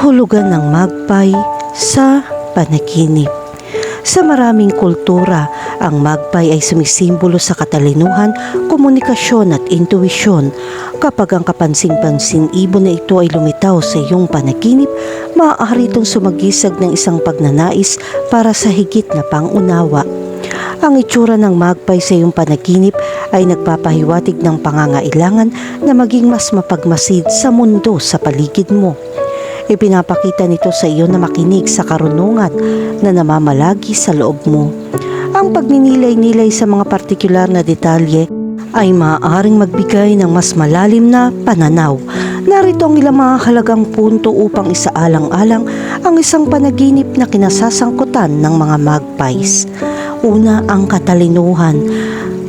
kahulugan ng magpay sa panaginip. Sa maraming kultura, ang magpay ay sumisimbolo sa katalinuhan, komunikasyon at intuwisyon. Kapag ang kapansin-pansin ibon na ito ay lumitaw sa iyong panaginip, maaari itong sumagisag ng isang pagnanais para sa higit na pangunawa. Ang itsura ng magpay sa iyong panaginip ay nagpapahiwatig ng pangangailangan na maging mas mapagmasid sa mundo sa paligid mo. Ipinapakita nito sa iyo na makinig sa karunungan na namamalagi sa loob mo. Ang pagninilay-nilay sa mga partikular na detalye ay maaaring magbigay ng mas malalim na pananaw. Narito ang ilang mga halagang punto upang isaalang-alang ang isang panaginip na kinasasangkutan ng mga magpies. Una, ang katalinuhan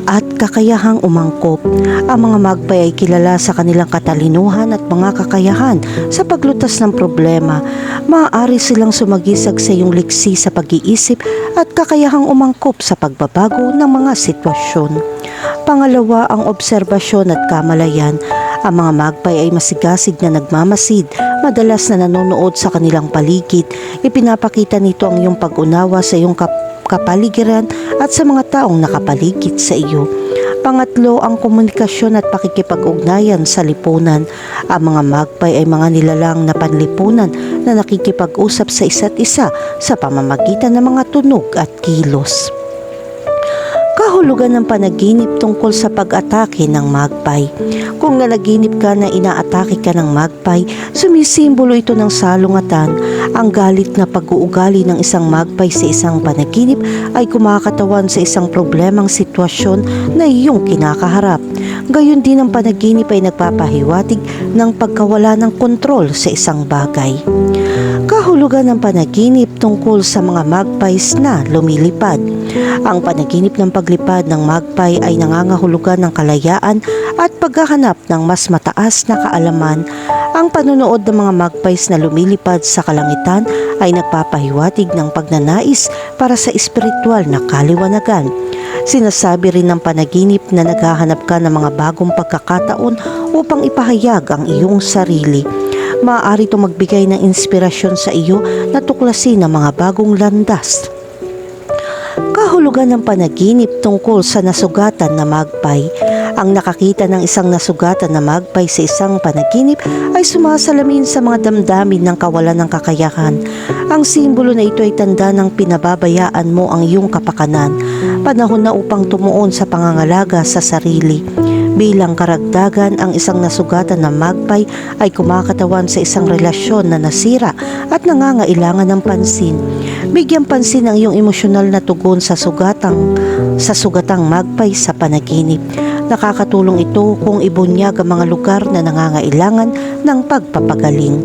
at kakayahang umangkop. Ang mga magpay ay kilala sa kanilang katalinuhan at mga kakayahan sa paglutas ng problema. Maaari silang sumagisag sa iyong liksi sa pag-iisip at kakayahang umangkop sa pagbabago ng mga sitwasyon. Pangalawa, ang obserbasyon at kamalayan. Ang mga magpay ay masigasig na nagmamasid, madalas na nanonood sa kanilang paligid. Ipinapakita nito ang iyong pag-unawa sa iyong kap- kapaligiran at sa mga taong nakapaligid sa iyo. Pangatlo, ang komunikasyon at pakikipag-ugnayan sa lipunan. Ang mga magpay ay mga nilalang na panlipunan na nakikipag-usap sa isa't isa sa pamamagitan ng mga tunog at kilos. Kahulugan ng panaginip tungkol sa pag-atake ng magpay. Kung nanaginip ka na inaatake ka ng magpay, sumisimbolo ito ng salungatan. Ang galit na pag-uugali ng isang magpay sa isang panaginip ay kumakatawan sa isang problemang sitwasyon na iyong kinakaharap. Gayon din ang panaginip ay nagpapahiwatig ng pagkawala ng kontrol sa isang bagay. Kahulugan ng panaginip tungkol sa mga magpies na lumilipad. Ang panaginip ng paglipad ng magpay ay nangangahulugan ng kalayaan at paghahanap ng mas mataas na kaalaman. Ang panonood ng mga magpies na lumilipad sa kalangitan ay nagpapahiwatig ng pagnanais para sa espiritual na kaliwanagan. Sinasabi rin ng panaginip na naghahanap ka ng mga bagong pagkakataon upang ipahayag ang iyong sarili. Maaari itong magbigay ng inspirasyon sa iyo na tuklasin ang mga bagong landas. Kahulugan ng panaginip tungkol sa nasugatan na magpay. Ang nakakita ng isang nasugatan na magpay sa isang panaginip ay sumasalamin sa mga damdamin ng kawalan ng kakayahan. Ang simbolo na ito ay tanda ng pinababayaan mo ang iyong kapakanan. Panahon na upang tumuon sa pangangalaga sa sarili. Bilang karagdagan, ang isang nasugatan na magpay ay kumakatawan sa isang relasyon na nasira at nangangailangan ng pansin. Bigyan pansin ang iyong emosyonal na tugon sa sugatang sa sugatang magpay sa panaginip. Nakakatulong ito kung ibunyag ang mga lugar na nangangailangan ng pagpapagaling.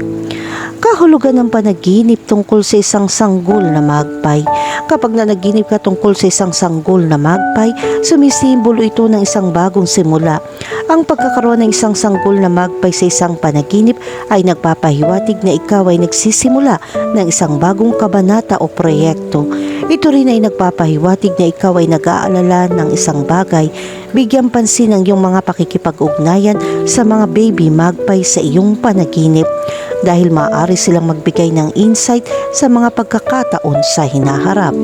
Kahulugan ng panaginip tungkol sa isang sanggol na magpay. Kapag nanaginip ka tungkol sa isang sanggol na magpay, sumisimbolo ito ng isang bagong simula. Ang pagkakaroon ng isang sanggol na magpay sa isang panaginip ay nagpapahiwatig na ikaw ay nagsisimula ng isang bagong kabanata o proyekto. Ito rin ay nagpapahiwatig na ikaw ay nag-aalala ng isang bagay. Bigyan pansin ang iyong mga pakikipag-ugnayan sa mga baby magpay sa iyong panaginip dahil maaari silang magbigay ng insight sa mga pagkakataon sa hinaharap.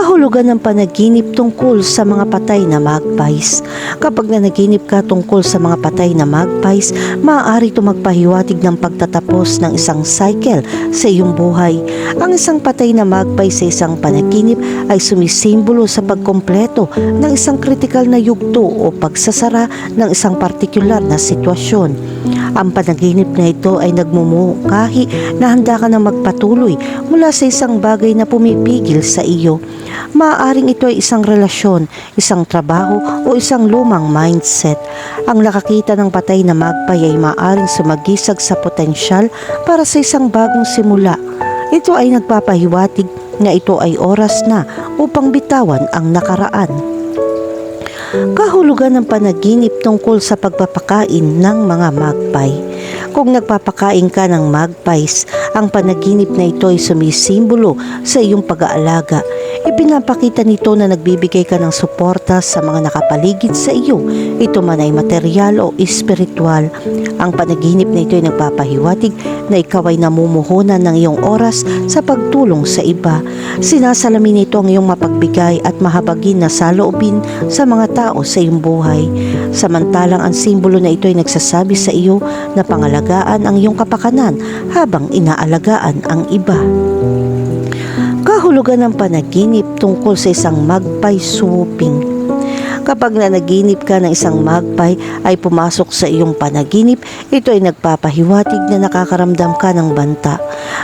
Kahulugan ng panaginip tungkol sa mga patay na magpies. Kapag nanaginip ka tungkol sa mga patay na magpies, maaari ito magpahiwatig ng pagtatapos ng isang cycle sa iyong buhay. Ang isang patay na magpie sa isang panaginip ay sumisimbolo sa pagkompleto ng isang kritikal na yugto o pagsasara ng isang partikular na sitwasyon. Ang panaginip na ito ay nagmumukahi na handa ka na magpatuloy mula sa isang bagay na pumipigil sa iyo. Maaaring ito ay isang relasyon, isang trabaho o isang lumang mindset. Ang nakakita ng patay na magpay ay maaaring sumagisag sa potensyal para sa isang bagong simula. Ito ay nagpapahiwatig na ito ay oras na upang bitawan ang nakaraan. Kahulugan ng panaginip tungkol sa pagpapakain ng mga magpay. Kung nagpapakain ka ng magpies, ang panaginip na ito ay sumisimbolo sa iyong pag-aalaga. Ipinapakita nito na nagbibigay ka ng suporta sa mga nakapaligid sa iyo. Ito man ay material o espiritual. Ang panaginip na ito ay nagpapahiwatig na ikaw ay namumuhunan ng iyong oras sa pagtulong sa iba. Sinasalamin nito ang iyong mapagbigay at mahabagin na saloobin sa mga tao sa iyong buhay. Samantalang ang simbolo na ito ay nagsasabi sa iyo na pangalagaan ang iyong kapakanan habang inaalagaan ang iba. Kahulugan ng panaginip tungkol sa isang magpay swooping. Kapag nanaginip ka ng isang magpay ay pumasok sa iyong panaginip, ito ay nagpapahiwatig na nakakaramdam ka ng banta.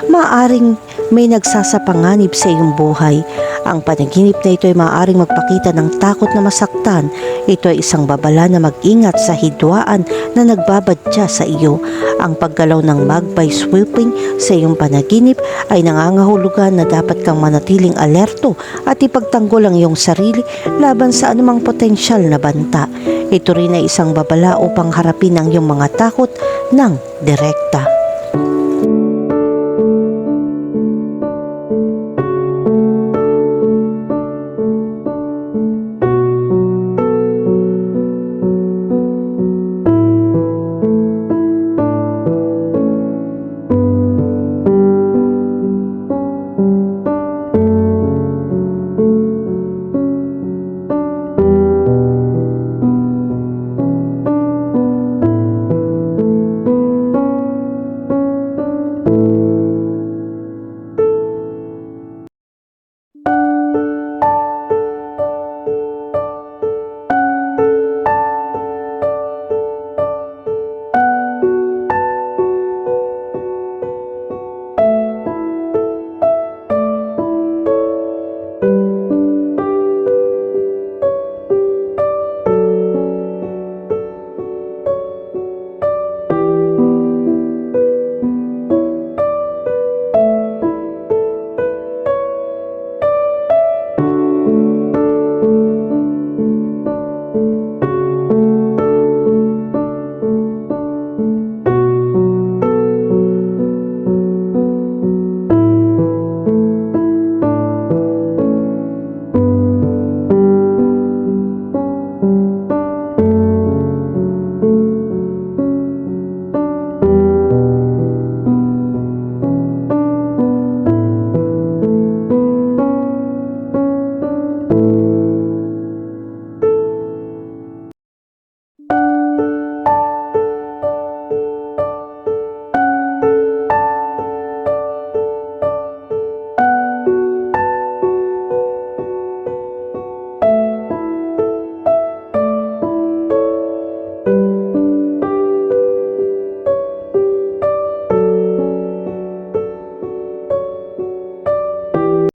Maaring may nagsasapanganib sa iyong buhay. Ang panaginip na ito ay maaaring magpakita ng takot na masaktan. Ito ay isang babala na mag-ingat sa hidwaan na nagbabadya sa iyo. Ang paggalaw ng magpay swooping sa iyong panaginip ay nangangahulugan na dapat kang manatiling alerto at ipagtanggol ang iyong sarili laban sa anumang potensyal na banta. Ito rin ay isang babala upang harapin ang iyong mga takot ng direkta.